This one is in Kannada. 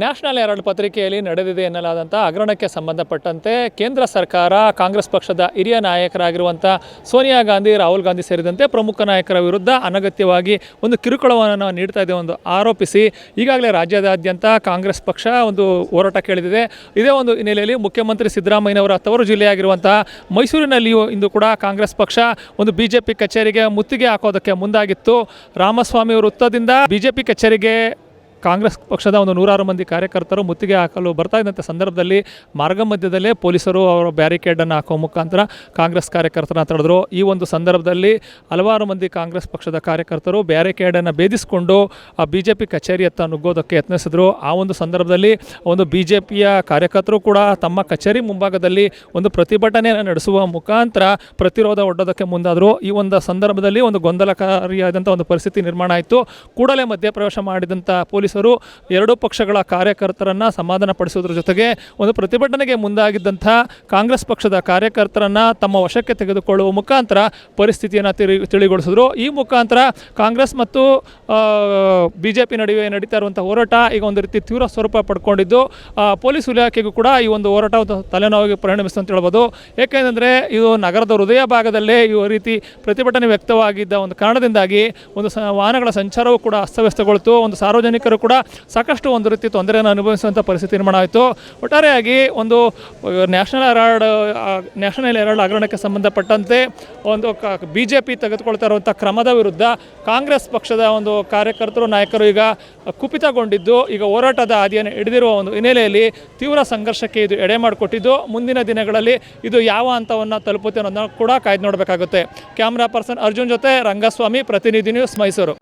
ನ್ಯಾಷನಲ್ ಹೆರಾಲ್ಡ್ ಪತ್ರಿಕೆಯಲ್ಲಿ ನಡೆದಿದೆ ಎನ್ನಲಾದಂಥ ಹಗರಣಕ್ಕೆ ಸಂಬಂಧಪಟ್ಟಂತೆ ಕೇಂದ್ರ ಸರ್ಕಾರ, ಕಾಂಗ್ರೆಸ್ ಪಕ್ಷದ ಹಿರಿಯ ನಾಯಕರಾಗಿರುವಂಥ ಸೋನಿಯಾ ಗಾಂಧಿ, ರಾಹುಲ್ ಗಾಂಧಿ ಸೇರಿದಂತೆ ಪ್ರಮುಖ ನಾಯಕರ ವಿರುದ್ಧ ಅನಗತ್ಯವಾಗಿ ಒಂದು ಕಿರುಕುಳವನ್ನು ನೀಡ್ತಾ ಇದೆ ಒಂದು ಆರೋಪಿಸಿ. ಈಗಾಗಲೇ ರಾಜ್ಯದಾದ್ಯಂತ ಕಾಂಗ್ರೆಸ್ ಪಕ್ಷ ಒಂದು ಹೋರಾಟ ಕೇಳಿದಿದೆ. ಇದೇ ಒಂದು ಹಿನ್ನೆಲೆಯಲ್ಲಿ ಮುಖ್ಯಮಂತ್ರಿ ಸಿದ್ದರಾಮಯ್ಯನವರ ತವರು ಜಿಲ್ಲೆಯಾಗಿರುವಂತಹ ಮೈಸೂರಿನಲ್ಲಿಯೂ ಇಂದು ಕೂಡ ಕಾಂಗ್ರೆಸ್ ಪಕ್ಷ ಒಂದು ಬಿಜೆಪಿ ಕಚೇರಿಗೆ ಮುತ್ತಿಗೆ ಹಾಕೋದಕ್ಕೆ ಮುಂದಾಗಿತ್ತು. ರಾಮಸ್ವಾಮಿ ವೃತ್ತದಿಂದ ಬಿಜೆಪಿ ಕಚೇರಿಗೆ ಕಾಂಗ್ರೆಸ್ ಪಕ್ಷದ ಒಂದು ನೂರಾರು ಮಂದಿ ಕಾರ್ಯಕರ್ತರು ಮುತ್ತಿಗೆ ಹಾಕಲು ಬರ್ತಾ ಇದ್ದಂಥ ಸಂದರ್ಭದಲ್ಲಿ ಮಾರ್ಗ ಮಧ್ಯದಲ್ಲೇ ಪೊಲೀಸರು ಅವರ ಬ್ಯಾರಿಕೇಡನ್ನು ಹಾಕೋ ಮುಖಾಂತರ ಕಾಂಗ್ರೆಸ್ ಕಾರ್ಯಕರ್ತರನ್ನ ತಡೆದ್ರು ಈ ಒಂದು ಸಂದರ್ಭದಲ್ಲಿ ಹಲವಾರು ಮಂದಿ ಕಾಂಗ್ರೆಸ್ ಪಕ್ಷದ ಕಾರ್ಯಕರ್ತರು ಬ್ಯಾರಿಕೇಡನ್ನು ಭೇದಿಸಿಕೊಂಡು ಆ ಬಿ ಜೆ ಪಿ ಕಚೇರಿಯತ್ತ ನುಗ್ಗೋದಕ್ಕೆ ಯತ್ನಿಸಿದ್ರು. ಆ ಒಂದು ಸಂದರ್ಭದಲ್ಲಿ ಒಂದು ಬಿ ಜೆ ಪಿಯ ಕಾರ್ಯಕರ್ತರು ಕೂಡ ತಮ್ಮ ಕಚೇರಿ ಮುಂಭಾಗದಲ್ಲಿ ಒಂದು ಪ್ರತಿಭಟನೆಯನ್ನು ನಡೆಸುವ ಮುಖಾಂತರ ಪ್ರತಿರೋಧ ಒಡ್ಡೋದಕ್ಕೆ ಮುಂದಾದರು. ಈ ಒಂದು ಸಂದರ್ಭದಲ್ಲಿ ಒಂದು ಗೊಂದಲಕಾರಿಯಾದಂಥ ಒಂದು ಪರಿಸ್ಥಿತಿ ನಿರ್ಮಾಣ ಆಯಿತು. ಕೂಡಲೇ ಮಧ್ಯಪ್ರವೇಶ ಮಾಡಿದಂಥ ಪೊಲೀಸರು ಎರಡೂ ಪಕ್ಷಗಳ ಕಾರ್ಯಕರ್ತರನ್ನು ಸಮಾಧಾನಪಡಿಸುವುದರ ಜೊತೆಗೆ ಒಂದು ಪ್ರತಿಭಟನೆಗೆ ಮುಂದಾಗಿದ್ದಂಥ ಕಾಂಗ್ರೆಸ್ ಪಕ್ಷದ ಕಾರ್ಯಕರ್ತರನ್ನು ತಮ್ಮ ವಶಕ್ಕೆ ತೆಗೆದುಕೊಳ್ಳುವ ಮುಖಾಂತರ ಪರಿಸ್ಥಿತಿಯನ್ನು ತಿಳಿ, ತಿಳಿಗೊಳಿಸಿದ್ರು. ಈ ಮುಖಾಂತರ ಕಾಂಗ್ರೆಸ್ ಮತ್ತು ಬಿ ಜೆ ಪಿ ನಡುವೆ ನಡೀತಾ ಇರುವಂಥ ಹೋರಾಟ ಈಗ ಒಂದು ರೀತಿ ತೀವ್ರ ಸ್ವರೂಪ ಪಡ್ಕೊಂಡಿದ್ದು. ಪೊಲೀಸ್ ಇಲಾಖೆಗೂ ಕೂಡ ಈ ಒಂದು ಹೋರಾಟ ತಲೆನೋವಾಗಿ ಪರಿಣಮಿಸಿತು ಅಂತ ಹೇಳ್ಬೋದು. ಏಕೆಂದರೆ ಇದು ನಗರದ ಹೃದಯ ಭಾಗದಲ್ಲೇ ಈ ರೀತಿ ಪ್ರತಿಭಟನೆ ವ್ಯಕ್ತವಾಗಿದ್ದ ಒಂದು ಕಾರಣದಿಂದಾಗಿ ಒಂದು ವಾಹನಗಳ ಸಂಚಾರವೂ ಕೂಡ ಅಸ್ತವ್ಯಸ್ತಗೊಳ್ತು. ಒಂದು ಸಾರ್ವಜನಿಕರು ಕೂಡ ಸಾಕಷ್ಟು ಒಂದು ರೀತಿ ತೊಂದರೆಯನ್ನು ಅನುಭವಿಸುವಂಥ ಪರಿಸ್ಥಿತಿ ನಿರ್ಮಾಣ ಆಯಿತು. ಒಟ್ಟಾರೆಯಾಗಿ ಒಂದು ನ್ಯಾಷನಲ್ ಅರಾರ್ಡ್ ನ್ಯಾಷನಲ್ ಹೆರಾಲ್ಡ್ ಹಗರಣಕ್ಕೆ ಸಂಬಂಧಪಟ್ಟಂತೆ ಒಂದು ಬಿ ಜೆ ಪಿ ತೆಗೆದುಕೊಳ್ತಾ ಇರುವಂಥ ಕ್ರಮದ ವಿರುದ್ಧ ಕಾಂಗ್ರೆಸ್ ಪಕ್ಷದ ಒಂದು ಕಾರ್ಯಕರ್ತರು, ನಾಯಕರು ಈಗ ಕುಪಿತಗೊಂಡಿದ್ದು, ಈಗ ಹೋರಾಟದ ಹಾದಿಯನ್ನು ಹಿಡಿದಿರುವ ಒಂದು ಹಿನ್ನೆಲೆಯಲ್ಲಿ ತೀವ್ರ ಸಂಘರ್ಷಕ್ಕೆ ಇದು ಎಡೆ ಮಾಡಿಕೊಟ್ಟಿದ್ದು. ಮುಂದಿನ ದಿನಗಳಲ್ಲಿ ಇದು ಯಾವ ಹಂತವನ್ನು ತಲುಪುತ್ತೆ ಅನ್ನೋದನ್ನ ಕೂಡ ಕಾಯ್ದು ನೋಡಬೇಕಾಗುತ್ತೆ. ಕ್ಯಾಮ್ರಾ ಪರ್ಸನ್ ಅರ್ಜುನ್ ಜೊತೆ ರಂಗಸ್ವಾಮಿ, ಪ್ರತಿನಿಧಿ ನ್ಯೂಸ್ ಮೈಸೂರು.